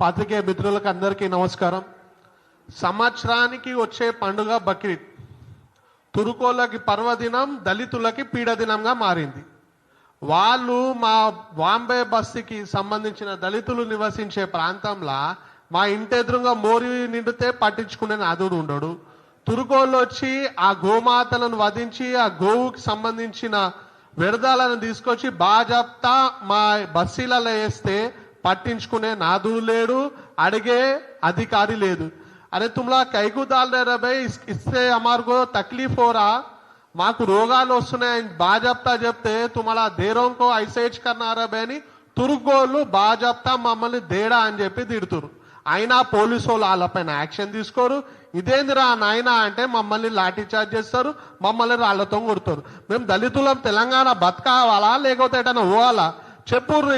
పాత్రికేయ మిత్రులకు అందరికీ నమస్కారం. సంవత్సరానికి వచ్చే పండుగ బక్రీద్. తురుకోలకి పర్వదినం దళితులకి పీడదినంగా మారింది. వాళ్ళు మా బాంబే బస్తీకి సంబంధించిన దళితులు నివసించే ప్రాంతంలో మా ఇంటి ఎదురుగా మోరి నిండితే పట్టించుకునే నాదుడు ఉండడు. తురుకోళ్ళు వచ్చి ఆ గోమాతలను వధించి ఆ గోవుకి సంబంధించిన వ్యర్థాలను తీసుకొచ్చి బాజాప్తా మా బస్సీలలో వేస్తే పట్టించుకునే నాదుడు లేడు అడిగే అధికారి లేదు. అరే తుమ్లా కైకు దాల్ ఇస్తే అమార్గో తక్లీఫ్ హోరా మాకు రోగాలు వస్తున్నాయని బాజప్తా చెప్తే తుమలా దేరంకో ఐసేజ్ కన్నారాబే అని తురుగోళ్ళు బాజప్తా మమ్మల్ని దేడా అని చెప్పి తిడుతురు. అయినా పోలీసు వాళ్ళు వాళ్ళపైన యాక్షన్ తీసుకోరు. ఇదేందిరా నాయనా అంటే మమ్మల్ని లాఠీ చార్జ్ చేస్తారు మమ్మల్ని రాళ్ళతో కొడతారు. మేము దళితులం తెలంగాణ బతకావాలా లేకపోతే ఎటైనా పోవాలా? చెప్పుర్రు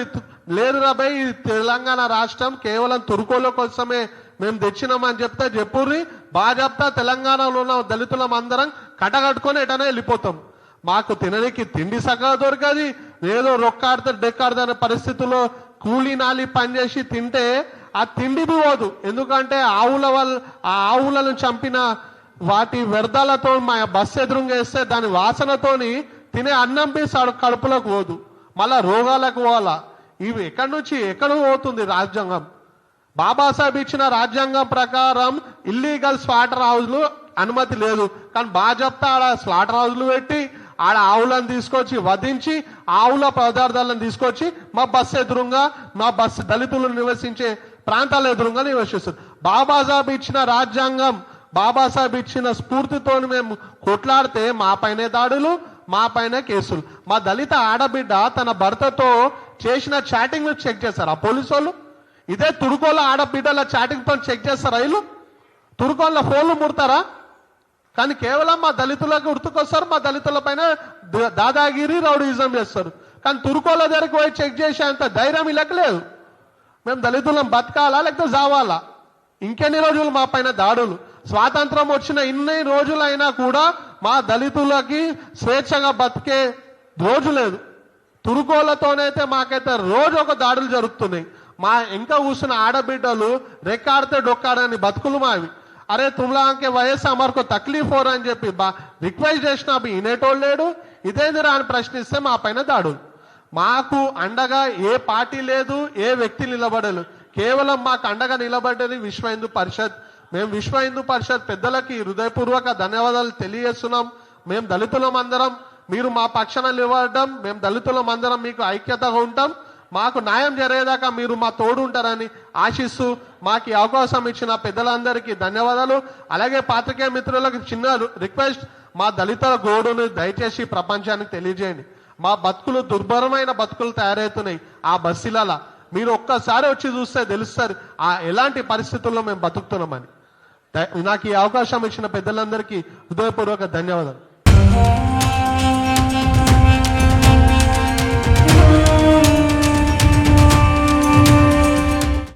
లేదు రాబాయ్ ఈ తెలంగాణ రాష్ట్రం కేవలం తురుకోల కోసమే మేము తెచ్చినామని చెప్తే చెప్పుర్రి. బాగా చెప్తా తెలంగాణలో ఉన్న దళితులం అందరం కటగట్టుకొని ఎటనే వెళ్ళిపోతాం. మాకు తినడానికి తిండి సగగా దొరకది. ఏదో రొక్కాడితే డెక్కాడితే అనే పరిస్థితుల్లో కూలీ నాలి పనిచేసి తింటే ఆ తిండి పోదు. ఎందుకంటే ఆవుల వల్ల ఆ ఆవులను చంపిన వాటి వ్యర్థాలతో మా బస్సు ఎదురుంగేస్తే వేస్తే దాని వాసనతోని తినే అన్నం పీస్ కడుపులోకి పోదు. మళ్ళా రోగాలకు పోవాలా? ఇవి ఎక్కడి నుంచి ఎక్కడ పోతుంది రాజ్యాంగం. బాబాసాహెబ్ ఇచ్చిన రాజ్యాంగం ప్రకారం ఇల్లీగల్ స్లాటర్ హౌజ్లు అనుమతి లేదు. కానీ బాజప్తా ఆడ స్లాటర్ హౌజ్లు పెట్టి ఆడ ఆవులను తీసుకొచ్చి వధించి ఆవుల పదార్థాలను తీసుకొచ్చి మా బస్సు ఎదురుగా మా బస్సు దళితులు నివసించే ప్రాంతాల ఎదురుగా నివసిస్తుంది బాబాసాహెబ్ ఇచ్చిన రాజ్యాంగం బాబాసాహెబ్ ఇచ్చిన స్ఫూర్తితో మేము కొట్లాడితే మా పైనే దాడులు మా పైన కేసులు. మా దళిత ఆడబిడ్డ తన భర్తతో చేసిన చాటింగ్ చెక్ చేశారు ఆ పోలీసు వాళ్ళు ఇదే తుడుకోళ్ళ ఆడబిడ్డల చాటింగ్ పని చెక్ చేస్తారా వీళ్ళు? తుడుకోళ్ళ ఫోన్లు ముడతారా? కానీ కేవలం మా దళితులకు గుర్తుకొస్తారు మా దళితుల పైన దాదాగిరి రౌడీజం చేస్తారు. కానీ తురుకోళ్ళ దగ్గరికి పోయి చెక్ చేసేంత ధైర్యం వీళ్ళకి లేదు. మేము దళితులం బతకాలా లేకపోతే జావాలా? ఇంకెన్ని రోజులు మా పైన దాడులు? స్వాతంత్రం వచ్చిన ఇన్ని రోజులైనా కూడా మా దళితులకి స్వేచ్ఛగా బతికే రోజు లేదు. తురుకోలతోనైతే మాకైతే రోజు ఒక దాడులు జరుగుతున్నాయి. మా ఇంకా కూర్చున్న ఆడబిడ్డలు రెక్కాడితే డొక్కాడని బతుకులు మావి. అరే తుమ్లాంకే వయస్సు అమర్కు తక్లీఫ్ హోర్ అని చెప్పి బా రిక్వెస్ట్ చేసిన అవి వినేటోళ్ళు లేడు. ఇదేందిరా అని ప్రశ్నిస్తే మా పైన దాడులు. మాకు అండగా ఏ పార్టీ లేదు ఏ వ్యక్తి నిలబడలేదు. కేవలం మాకు అండగా నిలబడ్డది విశ్వ హిందూ పరిషత్. మేము విశ్వ హిందూ పరిషత్ పెద్దలకి హృదయపూర్వక ధన్యవాదాలు తెలియజేస్తున్నాం. మేము దళితులం అందరం. మీరు మా పక్షాన నిలబడడం మేము దళితులం అందరం మీకు ఐక్యతగా ఉంటాం. మాకు న్యాయం జరిగేదాకా మీరు మా తోడు ఉంటారని ఆశిస్తూ మాకు ఈ అవకాశం ఇచ్చిన పెద్దలందరికీ ధన్యవాదాలు. అలాగే పాత్రికేయ మిత్రులకు చిన్న రిక్వెస్ట్ మా దళితుల గోడును దయచేసి ప్రపంచానికి తెలియజేయండి. మా బతుకులు దుర్భరమైన బతుకులు తయారవుతున్నాయి ఆ బస్సులలో. మీరు ఒక్కసారి వచ్చి చూస్తే తెలుస్తారు ఆ ఎలాంటి పరిస్థితుల్లో మేము బతుకుతున్నామని. నాకు ఈ అవకాశం ఇచ్చిన పెద్దలందరికీ హృదయపూర్వక ధన్యవాదాలు.